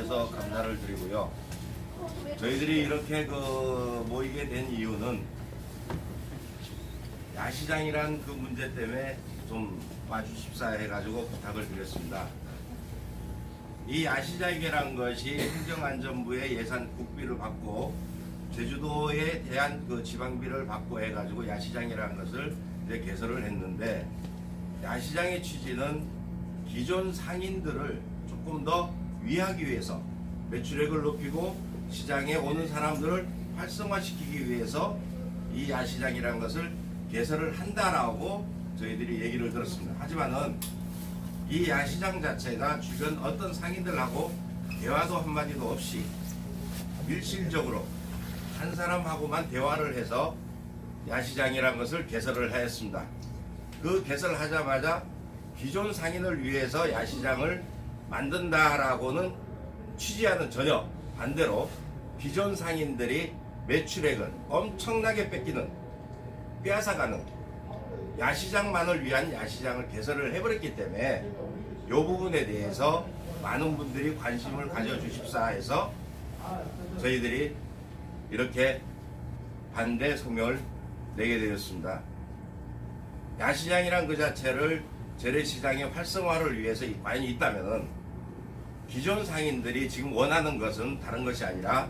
주셔서 감사를 드리고요. 저희들이 이렇게 그 모이게 된 이유는 야시장이란 그 문제 때문에 좀 와주십사 해가지고 부탁을 드렸습니다. 이 야시장이라는 것이 행정안전부의 예산 국비를 받고 제주도에 대한 그 지방비를 받고 해가지고 야시장이라는 것을 이제 개설을 했는데 야시장의 취지는 기존 상인들을 조금 더 위하기 위해서 매출액을 높이고 시장에 오는 사람들을 활성화시키기 위해서 이 야시장이라는 것을 개설을 한다라고 저희들이 얘기를 들었습니다. 하지만은 이 야시장 자체가 주변 어떤 상인들하고 대화도 한마디도 없이 밀실적으로 한 사람하고만 대화를 해서 야시장이라는 것을 개설을 하였습니다. 그 개설하자마자 기존 상인을 위해서 야시장을 만든다라고는 취지와는 전혀 반대로 기존 상인들이 매출액을 엄청나게 뺏기는 빼앗아가는 야시장만을 위한 야시장을 개설을 해버렸기 때문에 이 부분에 대해서 많은 분들이 관심을 가져주십사 해서 저희들이 이렇게 반대 성명을 내게 되었습니다. 야시장이란 그 자체를 재래시장의 활성화를 위해서 과연 있다면은 기존 상인들이 지금 원하는 것은 다른 것이 아니라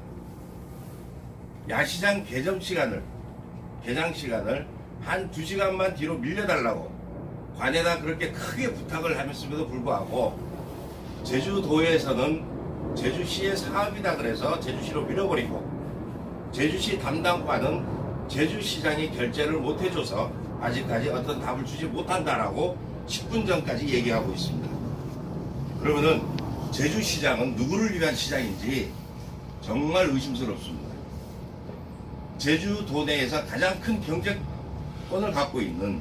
야시장 개점 시간을 개장 시간을 한 두 시간만 뒤로 밀려달라고 관에다 그렇게 크게 부탁을 하면서도 불구하고 제주도에서는 제주시의 사업이다 그래서 제주시로 밀어버리고 제주시 담당과는 제주시장이 결제를 못 해줘서 아직까지 어떤 답을 주지 못한다라고 10분 전까지 얘기하고 있습니다. 그러면은 제주시장은 누구를 위한 시장인지 정말 의심스럽습니다. 제주도 내에서 가장 큰 경제권을 갖고 있는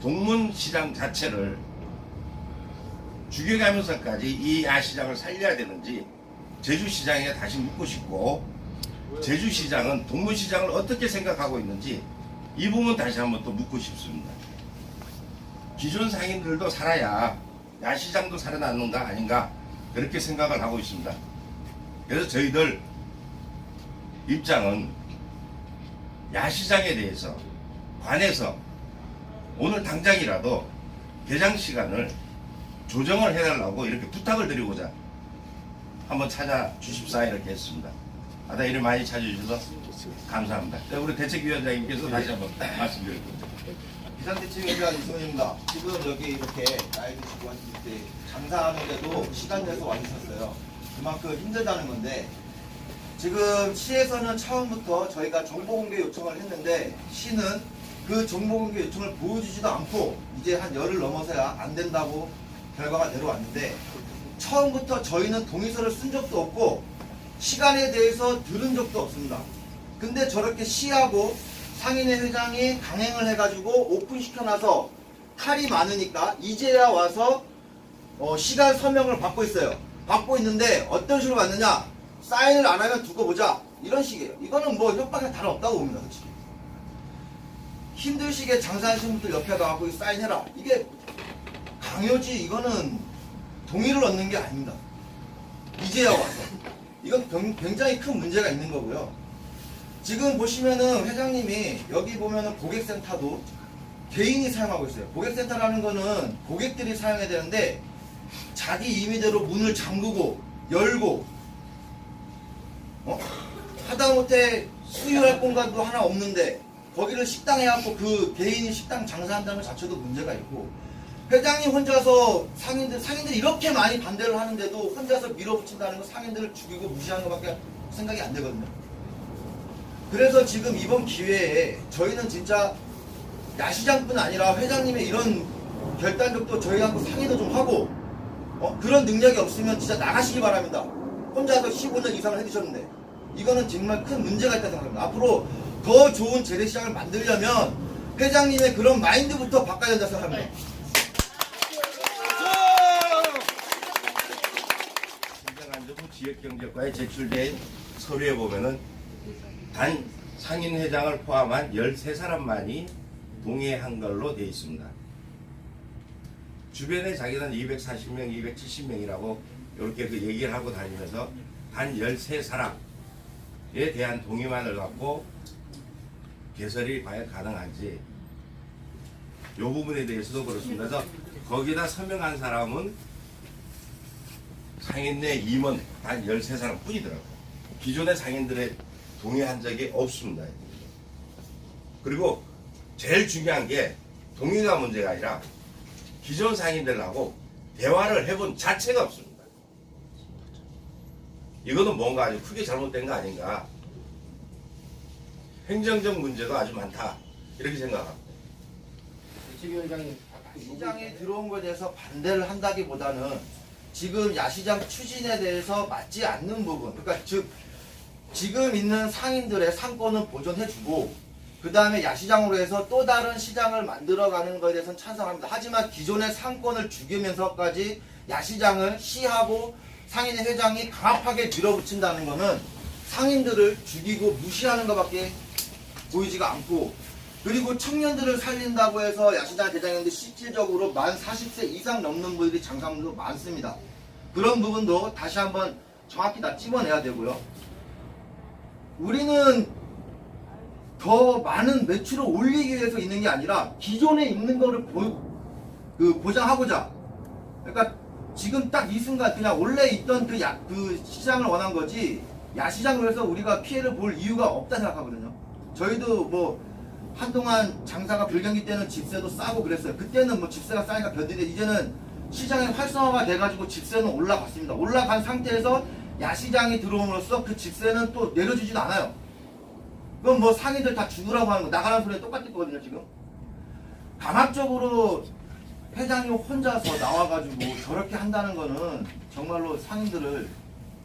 동문시장 자체를 죽여가면서까지 이 야시장을 살려야 되는지 제주시장에 다시 묻고 싶고 제주시장은 동문시장을 어떻게 생각하고 있는지 이 부분 다시 한번 또 묻고 싶습니다. 기존 상인들도 살아야 야시장도 살아나는가 아닌가 그렇게 생각을 하고 있습니다. 그래서 저희들 입장은 야시장에 대해서 관해서 오늘 당장이라도 개장 시간을 조정을 해달라고 이렇게 부탁을 드리고자 한번 찾아주십사 이렇게 했습니다. 아다 이를 많이 찾아주셔서 감사합니다. 네, 우리 대책위원장님께서 다시 한번 말씀드립니다. 비상대책에 대한 이승훈입니다. 지금 여기 이렇게 나이 드시고 하실 때 장사하는데도 시간 내서 와주셨어요. 그만큼 힘들다는 건데 지금 시에서는 처음부터 저희가 정보공개 요청을 했는데 시는 그 정보공개 요청을 보여주지도 않고 이제 한 열을 넘어서야 안 된다고 결과가 내려왔는데 처음부터 저희는 동의서를 쓴 적도 없고 시간에 대해서 들은 적도 없습니다. 근데 저렇게 시하고 상인회 회장이 강행을 해가지고 오픈시켜놔서 탈이 많으니까 이제야 와서 어, 시간 서명을 받고 있어요. 받고 있는데 어떤 식으로 받느냐? 사인을 안 하면 두고 보자. 이런 식이에요. 이거는 뭐 협박에 다름없다고 봅니다. 솔직히. 힘드시게 장사하시는 분들 옆에 가고 사인해라. 이게 강요지 이거는 동의를 얻는 게 아닙니다. 이제야 와서. 이건 병- 굉장히 큰 문제가 있는 거고요. 지금 보시면은 회장님이 여기 보면은 고객센터도 개인이 사용하고 있어요. 고객센터라는 거는 고객들이 사용해야 되는데 자기 임의대로 문을 잠그고 열고 어? 하다못해 수유할 공간도 하나 없는데 거기를 식당 해갖고 그 개인이 식당 장사한다는 것 자체도 문제가 있고 회장님 혼자서 상인들 상인들이 이렇게 많이 반대를 하는데도 혼자서 밀어붙인다는 거 상인들을 죽이고 무시하는 것밖에 생각이 안 되거든요. 그래서 지금 이번 기회에 저희는 진짜 야시장뿐 아니라 회장님의 이런 결단력도 저희하고 상의도 좀 하고 어? 그런 능력이 없으면 진짜 나가시기 바랍니다. 혼자서 15년 이상을 해주셨는데 이거는 정말 큰 문제가 있다고 생각합니다. 앞으로 더 좋은 재래시장을 만들려면 회장님의 그런 마인드부터 바꿔야 된다고 생각합니다. 행정안전부 지역경제과에 제출된 서류에 보면은 단 상인 회장을 포함한 13사람만이 동의한 걸로 되어 있습니다. 주변에 자기는 240명, 270명이라고 이렇게 그 얘기를 하고 다니면서 단 13사람에 대한 동의만을 갖고 개설이 과연 가능한지 이 부분에 대해서도 그렇습니다. 그래서 거기다 서명한 사람은 상인 내 임원 단 13사람 뿐이더라고요. 기존의 상인들의 동의한 적이 없습니다. 그리고 제일 중요한 게 동의가 문제가 아니라 기존 상인들하고 대화를 해본 자체가 없습니다. 이거는 뭔가 아주 크게 잘못된 거 아닌가. 행정적 문제도 아주 많다. 이렇게 생각합니다. 지위원장님 시장에 들어온 것에 대해서 반대를 한다기보다는 지금 야시장 추진에 대해서 맞지 않는 부분 그러니까 즉 지금 있는 상인들의 상권은 보존해주고 그 다음에 야시장으로 해서 또 다른 시장을 만들어가는 것에 대해서는 찬성합니다. 하지만 기존의 상권을 죽이면서까지 야시장을 시하고 상인의 회장이 강압하게 밀어붙인다는 것은 상인들을 죽이고 무시하는 것밖에 보이지가 않고 그리고 청년들을 살린다고 해서 야시장 대장했는데 실질적으로 만 40세 이상 넘는 분들이 장사분도 많습니다. 그런 부분도 다시 한번 정확히 다 집어내야 되고요. 우리는 더 많은 매출을 올리기 위해서 있는 게 아니라 기존에 있는 거를 보, 그 보장하고자 그러니까 지금 딱 이 순간 그냥 원래 있던 그, 야, 그 시장을 원한 거지 야시장으로 해서 우리가 피해를 볼 이유가 없다 생각하거든요. 저희도 뭐 한동안 장사가 불경기 때는 집세도 싸고 그랬어요. 그때는 뭐 집세가 싸니까 견디는데 이제는 시장이 활성화가 돼가지고 집세는 올라갔습니다. 올라간 상태에서 야시장이 들어옴으로써 그 집세는 또 내려주지도 않아요. 그럼 뭐 상인들 다 죽으라고 하는 거 나가는 소리 똑같을 거거든요 지금. 강압적으로 회장님 혼자서 나와가지고 저렇게 한다는 거는 정말로 상인들을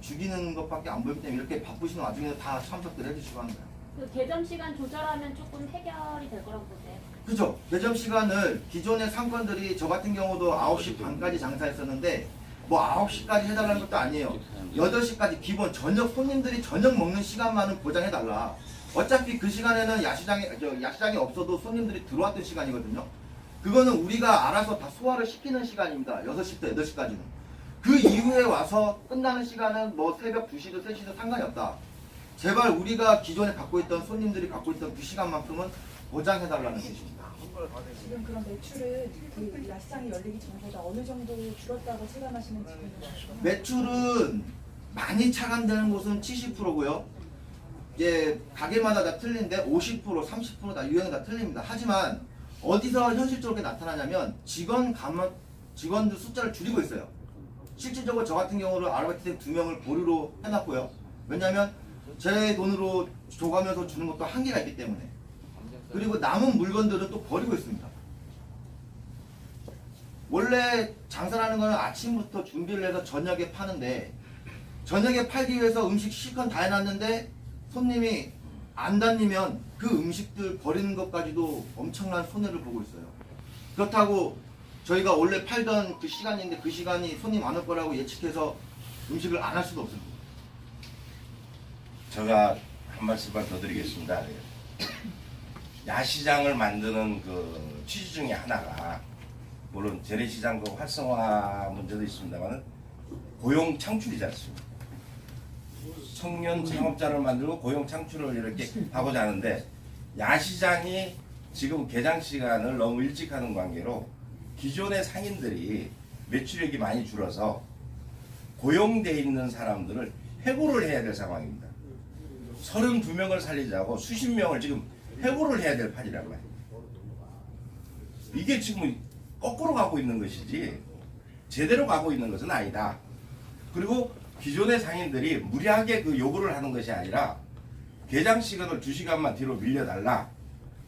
죽이는 것밖에 안 보이기 때문에 이렇게 바쁘신 와중에 다 참석들 해주시고 하는 거예요. 그 개점 시간 조절하면 조금 해결이 될 거라고 보세요. 그죠. 매점 시간을 기존의 상권들이 저 같은 경우도 9시 반까지 장사했었는데 뭐 9시까지 해달라는 것도 아니에요. 8시까지 기본 저녁 손님들이 저녁 먹는 시간만은 보장해달라. 어차피 그 시간에는 야시장에, 저 야시장이 없어도 손님들이 들어왔던 시간이거든요. 그거는 우리가 알아서 다 소화를 시키는 시간입니다. 6시부터 8시까지는. 그 이후에 와서 끝나는 시간은 뭐 새벽 2시도 3시도 상관이 없다. 제발 우리가 기존에 갖고 있던 손님들이 갖고 있던 그 시간만큼은 보장해달라는 뜻입니다. 지금 그런 매출은 그 야시장이 열리기 전보다 어느 정도 줄었다고 체감하시는지 궁금해요. 매출은 많이 차감되는 곳은 70%고요. 이제 가게마다 다 틀린데 50%, 30%다 유형이 다 틀립니다. 하지만 어디서 현실적으로 나타나냐면 직원 감원 직원들 숫자를 줄이고 있어요. 실질적으로 저 같은 경우는 아르바이트생 두 명을 보류로 해놨고요. 왜냐하면 제 돈으로 줘가면서 주는 것도 한계가 있기 때문에. 그리고 남은 물건들은 또 버리고 있습니다. 원래 장사라는 거는 아침부터 준비를 해서 저녁에 파는데 저녁에 팔기 위해서 음식 실컷 다 해놨는데 손님이 안 다니면 그 음식들 버리는 것까지도 엄청난 손해를 보고 있어요. 그렇다고 저희가 원래 팔던 그 시간인데 그 시간이 손님 안 올 거라고 예측해서 음식을 안 할 수도 없습니다. 제가 한 말씀만 더 드리겠습니다. 야시장을 만드는 그 취지 중에 하나가 물론 재래시장 그 활성화 문제도 있습니다만 고용 창출이지 않습니까? 청년 창업자를 만들고 고용 창출을 이렇게 하고자 하는데 야시장이 지금 개장 시간을 너무 일찍 하는 관계로 기존의 상인들이 매출액이 많이 줄어서 고용돼 있는 사람들을 해고를 해야 될 상황입니다. 32명을 살리자고 수십 명을 지금 해고를 해야 될 판이란 말이에요. 이게 지금 거꾸로 가고 있는 것이지 제대로 가고 있는 것은 아니다. 그리고 기존의 상인들이 무리하게 그 요구를 하는 것이 아니라 개장 시간을 2시간만 뒤로 밀려달라.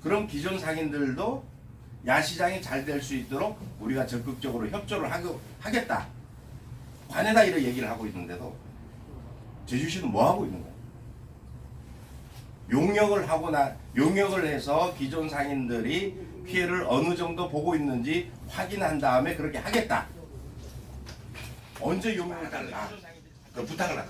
그럼 기존 상인들도 야시장이 잘 될 수 있도록 우리가 적극적으로 협조를 하겠다. 관에다 이런 얘기를 하고 있는데도 제주시는 뭐 하고 있는 거야? 용역을 하고 나 용역을 해서 기존 상인들이 피해를 어느 정도 보고 있는지 확인한 다음에 그렇게 하겠다. 언제 용역을 달라? 그 부탁을 거야.